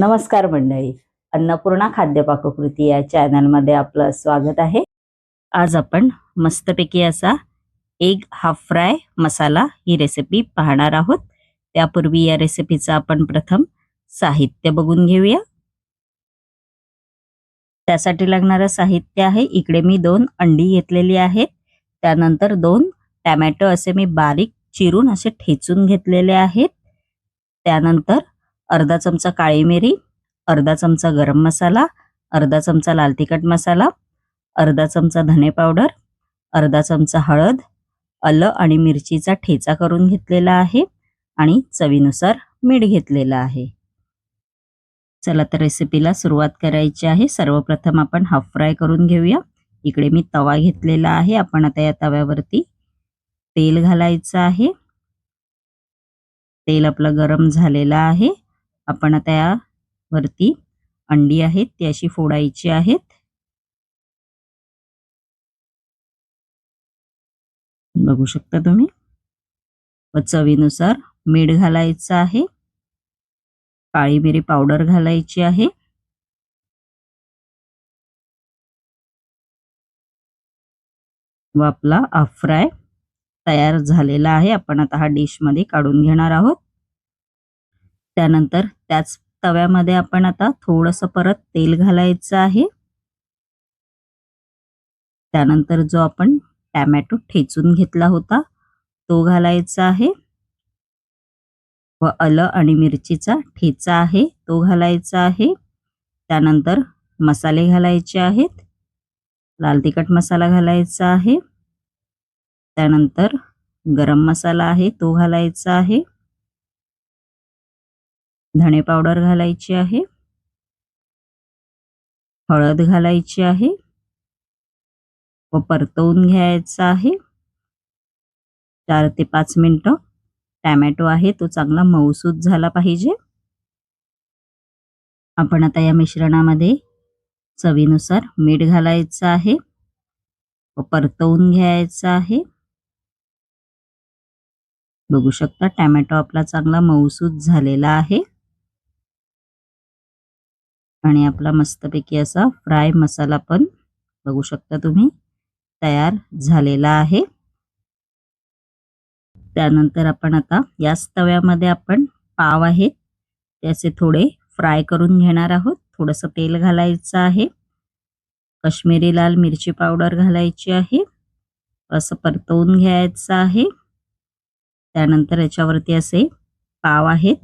नमस्कार मंडळी. अन्नपूर्णा खाद्य पाककृती या चॅनलमध्ये आपलं स्वागत आहे. आज आपण मस्तपैकी असा एग हाफ फ्राय मसाला ही रेसिपी पाहणार आहोत. त्यापूर्वी या रेसिपीचं आपण प्रथम साहित्य बघून घेऊया. त्यासाठी लागणारं साहित्य आहे. इकडे मी दोन अंडी घेतलेली आहेत. त्यानंतर दोन टॅमॅटो असे मी बारीक चिरून असे ठेचून घेतलेले आहेत. त्यानंतर अर्धा चमचा काळी मिरी अर्धा चमचा गरम मसाला अर्धा चमचा लाल तिखट मसाला अर्धा चमचा धने पावडर अर्धा चमचा हळद आलं आणि मिरचीचा ठेचा करून घेतलेला आहे आणि चवीनुसार मीठ घेतलेलं आहे. चला तर रेसिपीला सुरुवात करायची आहे. सर्वप्रथम आपण हाफ फ्राय करून घेऊया. इकडे मी तवा घेतलेला आहे. आपण आता या तव्यावरती तेल घालायचं आहे. तेल आपलं गरम झालेलं आहे. आपण आता यावरती अंडी आहेत ती अशी फोडायची आहेत. बघू शकता तुम्ही. व चवीनुसार मीठ घालायचं आहे. काळी मिरी पावडर घालायची आहे. व आपला हाफ फ्राय तयार झालेला आहे. आपण आता हा डिशमध्ये काढून घेणार आहोत. त्यानंतर त्याच तव्यामध्ये आपण आता थोडस परत तेल घालायचं आहे. त्यानंतर जो आपण टॅमॅटो ठेचून घेतला होता तो घालायचा आहे. व आलं आणि मिरचीचा ठेचा आहे तो घालायचा आहे. त्यानंतर मसाले घालायचे आहेत. लाल तिखट मसाला घालायचा आहे. त्यानंतर गरम मसाला आहे तो घालायचा आहे. धणे पावडर घालायची आहे. हळद घालायची आहे. व परतवून घ्यायचा आहे. चार ते पाच मिनटं. टॅमॅटो आहे तो चांगला मऊसूद झाला पाहिजे. आपण आता या मिश्रणामध्ये चवीनुसार मीठ घालायचं आहे. व परतवून घ्यायचं आहे. बघू शकता टॅमॅटो आपला चांगला मऊसूद झालेला आहे. आणि आपला मस्तपैकी असा फ्राय मसाला पण बघू शकता तुम्ही तयार झालेला आहे. त्यानंतर आपण आता याच तव्यामध्ये आपण पाव आहेत त्याचे थोडे फ्राय करून घेणार आहोत. थोडंसं तेल घालायचं आहे कश्मीरी लाल मिरची पावडर घालायची आहे असं परतवून घ्यायचं आहे. त्यानंतर याच्यावरती असे पाव आहेत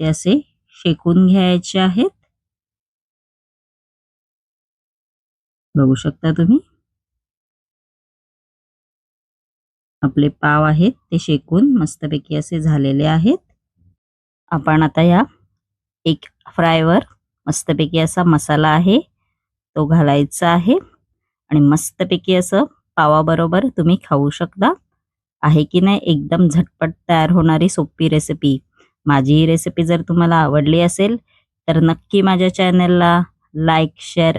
ते असे शेकून घ्यायचे आहेत. बघू शकता तुम्ही. आपले पाव आहेत ते शेकून मस्तपैकी असे झालेले आहेत. आपण आता या एक फ्रायवर मस्तपैकी असा मसाला आहे तो घालायचा आहे. आणि मस्तपैकी असं पावाबरोबर तुम्ही खाऊ शकता. आहे की नाही एकदम झटपट तयार होणारी सोपी रेसिपी माझी ही रेसिपी जर तुम्हाला आवडली असेल तर नक्की माझ्या चॅनलला लाईक शेअर